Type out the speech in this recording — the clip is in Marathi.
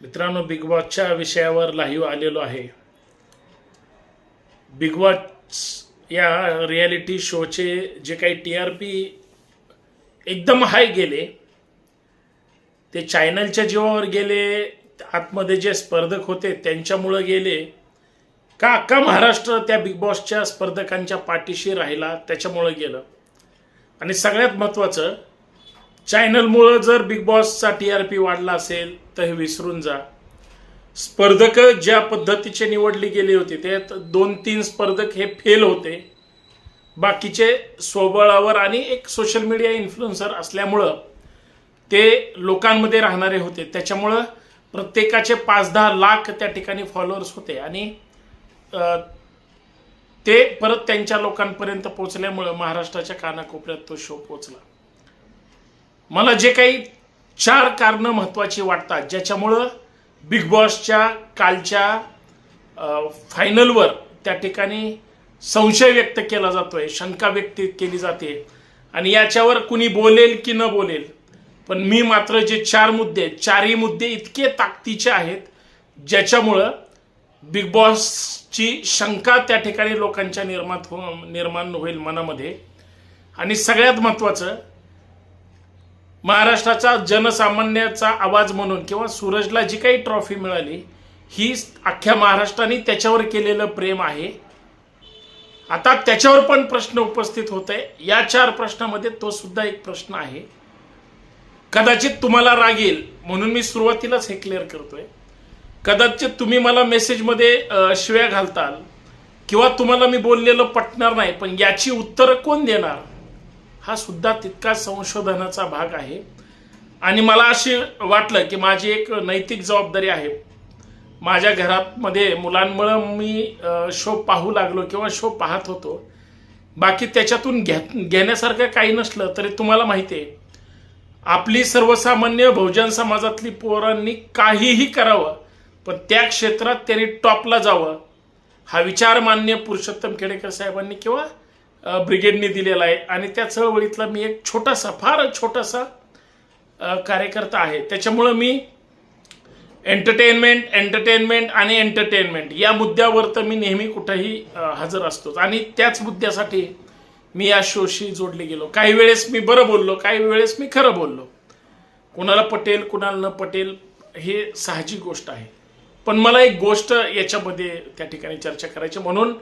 मित्रांनो बिग बॉसच्या विषयावर लाईव्ह आलेलो आहे. बिग बॉस या रियालिटी शोचे जे काही टी आर पी एकदम हाय गेले ते चॅनलच्या जीवावर गेले आतमध्ये जे स्पर्धक होते त्यांच्यामुळं गेले. का अख्खा महाराष्ट्र त्या बिग बॉसच्या स्पर्धकांच्या पाठीशी राहिला त्याच्यामुळं गेलं. आणि सगळ्यात महत्त्वाचं चॅनलमुळं जर बिग बॉसचा टी आर पी वाढला असेल तर हे विसरून जा. स्पर्धक ज्या पद्धतीचे निवडली गेली होती त्यात दोन तीन स्पर्धक हे फेल होते. बाकीचे स्वबळावर आणि एक सोशल मीडिया इन्फ्लुएन्सर असल्यामुळं ते लोकांमध्ये राहणारे होते. त्याच्यामुळं प्रत्येकाचे पाच दहा लाख त्या ठिकाणी फॉलोअर्स होते आणि ते परत त्यांच्या लोकांपर्यंत पोचल्यामुळं महाराष्ट्राच्या कानाकोपऱ्यात तो शो पोचला मला जे काही चार कारणं महत्त्वाची वाटतात ज्याच्यामुळं बिग बॉसच्या कालच्या फायनलवर त्या ठिकाणी संशय व्यक्त केला जातोय शंका व्यक्त केली जाते. आणि याच्यावर कुणी बोलेल की न बोलेल पण मी मात्र जे चार मुद्दे चारही मुद्दे इतके ताकदीचे आहेत ज्याच्यामुळं बिग बॉसची शंका त्या ठिकाणी लोकांच्या निर्माण हो निर्माण होईल मनामध्ये. आणि सगळ्यात महत्त्वाचं महाराष्ट्राचा जनसामान्याचा आवाज म्हणून किंवा सूरजला जी काही ट्रॉफी मिळाली ही अख्ख्या महाराष्ट्राने त्याच्यावर केलेलं प्रेम आहे. आता त्याच्यावर पण प्रश्न उपस्थित होत आहे. या चार प्रश्नामध्ये तो सुद्धा एक प्रश्न आहे. कदाचित तुम्हाला रागेल म्हणून मी सुरुवातीलाच हे क्लिअर करतोय. कदाचित तुम्ही मला मेसेजमध्ये शिव्या घालताल किंवा तुम्हाला मी बोललेलं पटणार नाही पण याची उत्तरं कोण देणार? हा सुद्धा तितका संशोधनाचा भाग आहे. आणि मला अशी वाटलं की माझी एक नैतिक जबाबदारी आहे. माझ्या घरामध्ये मुलांमुळं मी शो पाहू लागलो किंवा शो पाहत होतो. बाकी त्याच्यातून घ्या घेण्यासारखं काही नसलं तरी तुम्हाला माहिती आहे. आपली सर्वसामान्य बहुजन समाजातली पोरांनी काहीही करावं पण त्या क्षेत्रात त्यांनी टॉपला जावं हा विचार मान्य पुरुषोत्तम खेडेकर साहेबांनी किंवा ब्रिगेडने दिलेला आहे. आणि त्या चळवळीतला मी एक छोटासा फार छोटासा कार्यकर्ता आहे. त्याच्यामुळं मी एंटरटेनमेंट एंटरटेनमेंट आणि एंटरटेनमेंट या मुद्द्यावर तर मी नेहमी कुठंही हजर असतोच. आणि त्याच मुद्द्यासाठी मी या शोशी जोडले गेलो. काही वेळेस मी बरं बोललो काही वेळेस मी खरं बोललो. कुणाला पटेल कुणाला न पटेल हे साहजिक गोष्ट आहे. पण मला एक गोष्ट याच्यामध्ये त्या ठिकाणी चर्चा करायची म्हणून